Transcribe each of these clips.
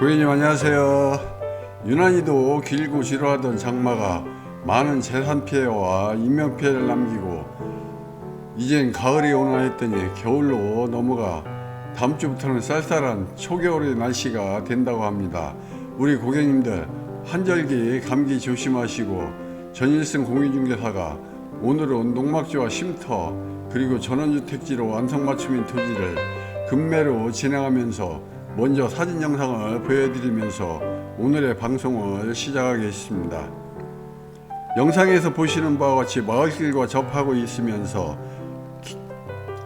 고객님 안녕하세요. 유난히도 길고 지루하던 장마가 많은 재산 피해와 인명 피해를 남기고 이젠 가을이 오나 했더니 겨울로 넘어가 다음 주부터는 쌀쌀한 초겨울의 날씨가 된다고 합니다. 우리 고객님들 한절기 감기 조심하시고 전일승 공인중개사가 오늘은 농막주와 쉼터 그리고 전원주택지로 완성 맞춤인 토지를 금매로 진행하면서 먼저 사진 영상을 보여드리면서 오늘의 방송을 시작하겠습니다. 영상에서 보시는 바와 같이 마을길과 접하고 있으면서 기-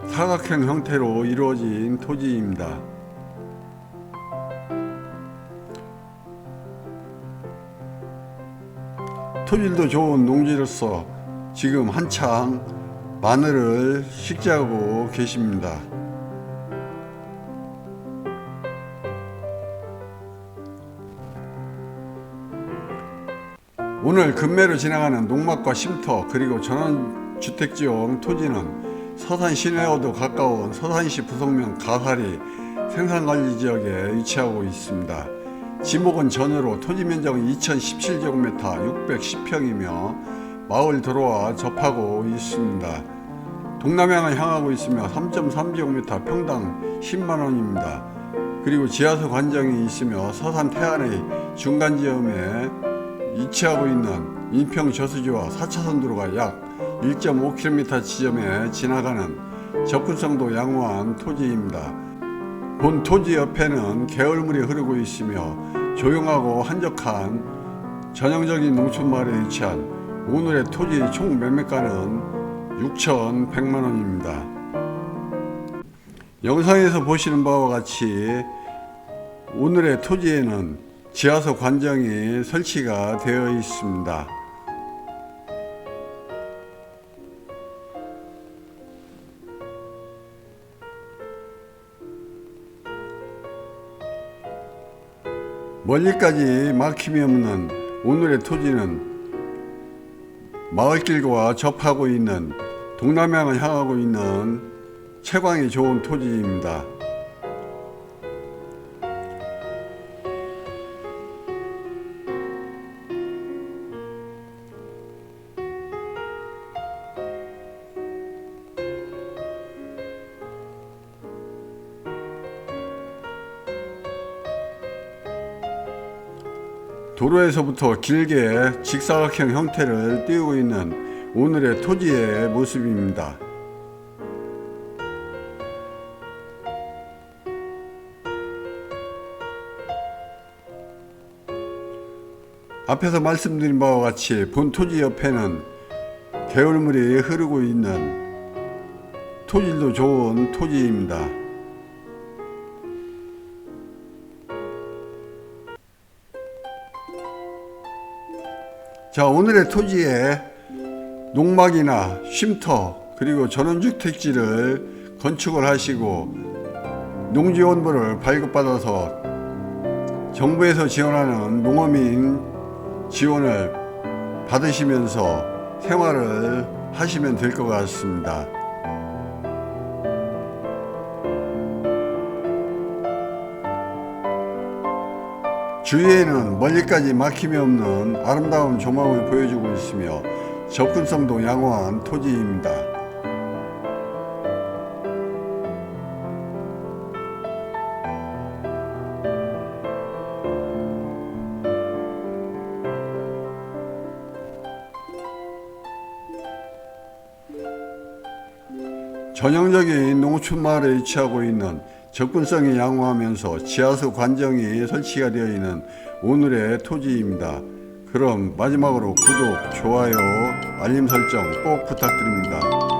사각형 형태로 이루어진 토지입니다. 토질도 좋은 농지로서 지금 한창 마늘을 식재하고 계십니다. 오늘 금매로 진행하는 농막과 쉼터 그리고 전원주택지용 토지는 서산 시내와도 가까운 서산시 부성면 가사리 생산관리 지역에 위치하고 있습니다. 지목은 전으로 토지 면적은 2017제곱미터 610평이며 마을 도로와 접하고 있습니다. 동남향을 향하고 있으며 3.3제곱미터 평당 10만 원입니다. 그리고 지하수 관정이 있으며 서산 태안의 중간 지점에 위치하고 있는 인평 저수지와 4차선 도로가 약 1.5km 지점에 지나가는 접근성도 양호한 토지입니다. 본 토지 옆에는 개울물이 흐르고 있으며 조용하고 한적한 전형적인 농촌 마을에 위치한 오늘의 토지 총 매매가는 6,100만 원입니다. 영상에서 보시는 바와 같이 오늘의 토지에는 지하수 관정이 설치가 되어 있습니다. 멀리까지 막힘이 없는 오늘의 토지는 마을길과 접하고 있는 동남향을 향하고 있는 채광이 좋은 토지입니다. 도로에서부터 길게 직사각형 형태를 띄우고 있는 오늘의 토지의 모습입니다. 앞에서 말씀드린 바와 같이 본 토지 옆에는 개울물이 흐르고 있는 토질도 좋은 토지입니다. 자 오늘의 토지에 농막이나 쉼터 그리고 전원주택지를 건축을 하시고 농지원부를 발급받아서 정부에서 지원하는 농어민 지원을 받으시면서 생활을 하시면 될 것 같습니다. 주위에는 멀리까지 막힘이 없는 아름다운 조망을 보여주고 있으며 접근성도 양호한 토지입니다. 전형적인 농촌 마을에 위치하고 있는 접근성이 양호하면서 지하수 관정이 설치가 되어 있는 오늘의 토지입니다. 그럼 마지막으로 구독, 좋아요, 알림 설정 꼭 부탁드립니다.